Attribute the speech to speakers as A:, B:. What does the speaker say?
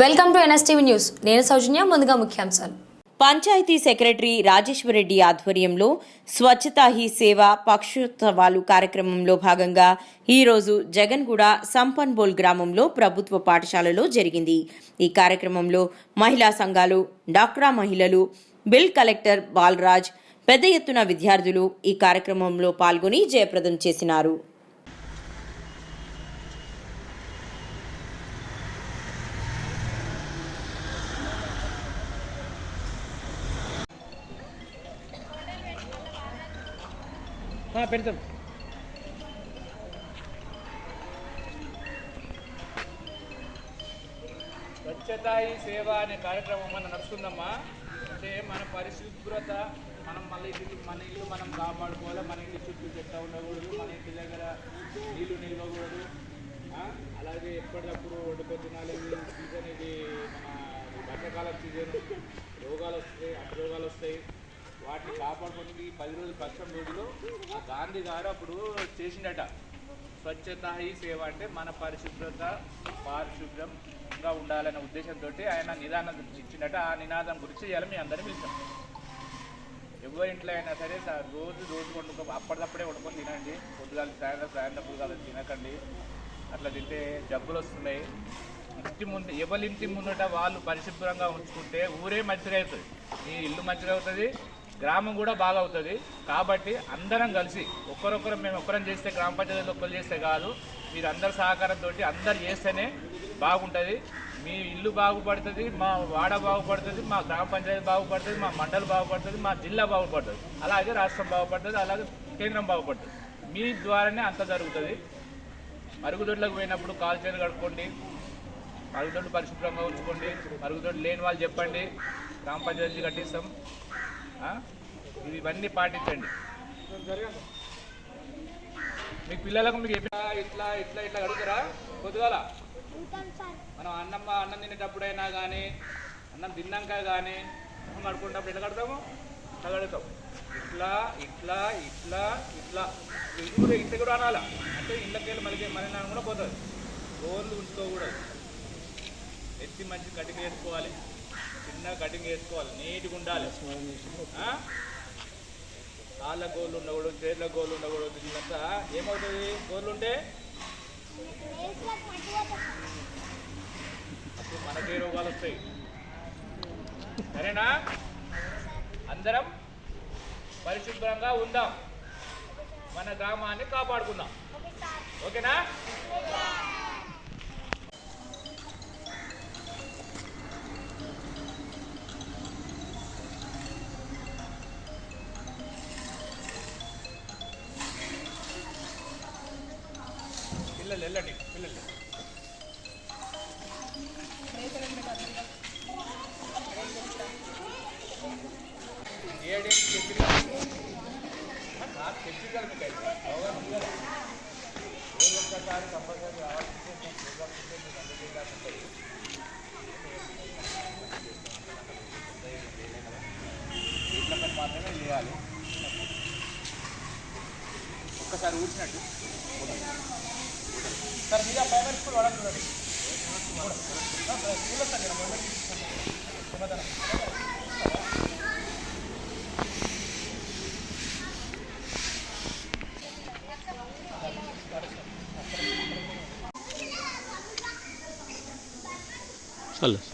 A: Welcome to NSTV news. నేను సౌజన్య ముందుగా ముఖ్యాంశాలు.
B: పంచాయతీ సెక్రటరీ రాజేశ్వరరెడ్డి ఆధ్వర్యంలో స్వచ్ఛతా హీ సేవ పక్షోత్సవాలు కార్యక్రమంలో భాగంగా ఈరోజు జగన్గూడ సంపన్బోల్ గ్రామంలో ప్రభుత్వ పాఠశాలలో జరిగింది. ఈ కార్యక్రమంలో మహిళా సంఘాలు డాక్రా మహిళలు బిల్ కలెక్టర్ బాలరాజ్ పెద్ద ఎత్తున విద్యార్థులు ఈ కార్యక్రమంలో పాల్గొని జయప్రదం చేసినారు.
C: పెడతాం. స్వచ్ఛతాయి సేవ అనే కార్యక్రమం మన నడుస్తుందమ్మా. అంటే మన పరిశుభ్రత మనం మళ్ళీ మన ఇల్లు మనం కాపాడుకోవాలి. మన ఇంటి చుట్టూ చెత్త ఉండకూడదు మన ఇంటి దగ్గర నీళ్ళు నిల్వకూడదు. అలాగే ఎప్పటికప్పుడు వండుకొని తినాలి. సీజన్ ఇది మన వర్షకాలం సీజన్ రోగాలు వస్తాయి అటు రోగాలు వస్తాయి. వాటిని కాపాడుకోవడానికి ఈ పది రోజులు పక్షం రోజులు. ఆ గాంధీ గారు అప్పుడు చేసిండట. స్వచ్ఛత ఈ సేవ అంటే మన పరిశుభ్రత పారిశుభ్రంగా ఉండాలనే ఉద్దేశంతో ఆయన నిదానం ఇచ్చిండట ఆ నినాదం గురించి ఇవాళ మీ అందరినీ పిలిచాం. ఎవరి ఇంట్లో అయినా సరే రోజు రోజు వండుకో అప్పటికప్పుడే వండుకొని తినండి. పొద్దుగాల సాయంత్రం సాయంత్రం కాదు తినకండి. అట్లా తింటే జబ్బులు వస్తున్నాయి. ఇంటి ముందు ఎవరి ఇంటి ముందట వాళ్ళు పరిశుభ్రంగా ఉంచుకుంటే ఊరే మంచిగా అవుతుంది. మీ ఇల్లు మంచిగా అవుతుంది. గ్రామం కూడా బాగా అవుతుంది కాబట్టి అందరం కలిసి ఒక్కరొక్కరు మేము ఒక్కరం చేస్తే గ్రామ పంచాయతీలో ఒక్కరు చేస్తే కాదు. మీరు అందరి సహకారంతో అందరు చేస్తేనే బాగుంటుంది. మీ ఇల్లు బాగుపడుతుంది మా వాడ బాగుపడుతుంది మా గ్రామ పంచాయతీ బాగుపడుతుంది మా మండలి బాగుపడుతుంది మా జిల్లా బాగుపడుతుంది. అలాగే రాష్ట్రం బాగుపడుతుంది అలాగే కేంద్రం బాగుపడుతుంది. మీ ద్వారానే అంత జరుగుతుంది. మరుగుదొడ్లకు పోయినప్పుడు కాలు చేతులు కడుక్కోండి మరుగుదొడ్లు పరిశుభ్రంగా ఉంచుకోండి మరుగుదొడ్లు లేని వాళ్ళు చెప్పండి. గ్రామ పంచాయతీ కట్టిస్తాం. ఇవన్నీ పాటించండి. మీ పిల్లలకు మీకు ఇట్లా ఇట్లా ఇట్లా ఇట్లా అడుగుతారా? పొద్దుగాల మనం అన్నం అన్నం తినేటప్పుడైనా కానీ అన్నం తిన్నాక కానీ అన్నం కడుకునేటప్పుడు ఎట్లా కడతాము? ఇట్లా కడుగుతాం? ఇట్లా ఇట్లా ఇట్లా ఇట్లా. ఇది కూడా ఇంత కూడా అనాలా. అంటే ఇళ్ళకి వెళ్ళి మళ్ళీ మన కూడా పోతుంది గోర్లు ఉంచుకోకూడదు. ఎత్తి మంచి కటింగ్ వేసుకోవాలి. చిన్న కటింగ్ వేసుకోవాలి. నీట్గా ఉండాలి. కాళ్ళ గోళ్ళు ఉండకూడదు చేతుల గోళ్ళు ఉండకూడదు. ఇదంతా ఏమవుతుంది? గోళ్ళు ఉంటే అప్పుడు మనకే రోగాలు వస్తాయి. సరేనా? అందరం పరిశుభ్రంగా ఉందాం. మన గ్రామాన్ని కాపాడుకుందాం. ఓకేనా? పిల్లలు వెళ్ళండి పిల్లలు ఏడేంటి ఒక్కసారి కంపల్సరీ రావాల్సిందే మీకు మాత్రమే చేయాలి. ఒక్కసారి ఊడ్చినట్టు. सर भैया प्राइमरी स्कूल वाला स्टूडेंट स्कूल सर
D: चल